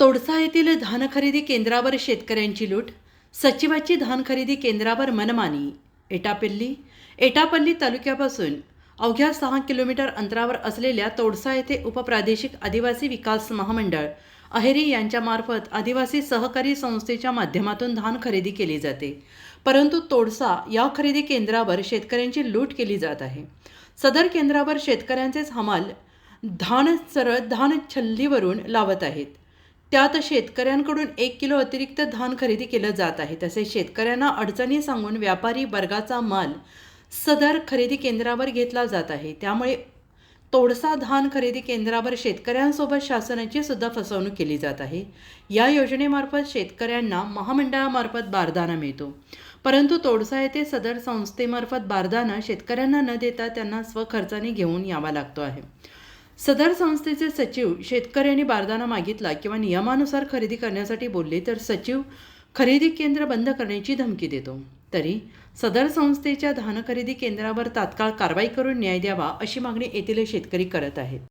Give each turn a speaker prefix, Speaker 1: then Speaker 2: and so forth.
Speaker 1: तोडसा येथील धान खरेदी केंद्रावर शेतकऱ्यांची लूट सचिवाची धान खरेदी केंद्रावर मनमानी एटापल्ली एटापल्ली तालुक्यापासून अवघ्या सहा किलोमीटर अंतरावर असलेल्या तोडसा येथे उपप्रादेशिक आदिवासी विकास महामंडळ अहेरी यांच्यामार्फत आदिवासी सहकारी संस्थेच्या माध्यमातून धान खरेदी केली जाते. परंतु तोडसा या खरेदी केंद्रावर शेतकऱ्यांची लूट केली जात आहे. सदर केंद्रावर शेतकऱ्यांचेच हमाल धान सरळ धान छल्लीवरून लावत आहेत. त्यात शेतकऱ्यांकडून एक किलो अतिरिक्त धान खरेदी केलं जात आहे. तसेच शेतकऱ्यांना अडचणी सांगून व्यापारी वर्गाचा माल सदर खरेदी केंद्रावर घेतला जात आहे. त्यामुळे तोडसा धान खरेदी केंद्रावर शेतकऱ्यांसोबत शासनाची सुद्धा फसवणूक केली जात आहे. या योजनेमार्फत शेतकऱ्यांना महामंडळामार्फत बारदाना मिळतो. परंतु तोडसा येथे सदर संस्थेमार्फत बारदाना शेतकऱ्यांना न देता त्यांना स्वखर्चाने घेऊन यावा लागतो आहे. सदर संस्थेचे सचिव शेतकऱ्यांनी बारदाना मागितला किंवा नियमानुसार खरेदी करण्यासाठी बोलले तर सचिव खरेदी केंद्र बंद करण्याची धमकी देतो. तरी सदर संस्थेच्या धान खरेदी केंद्रावर तात्काळ कारवाई करून न्याय द्यावा अशी मागणी येथील शेतकरी करत आहेत.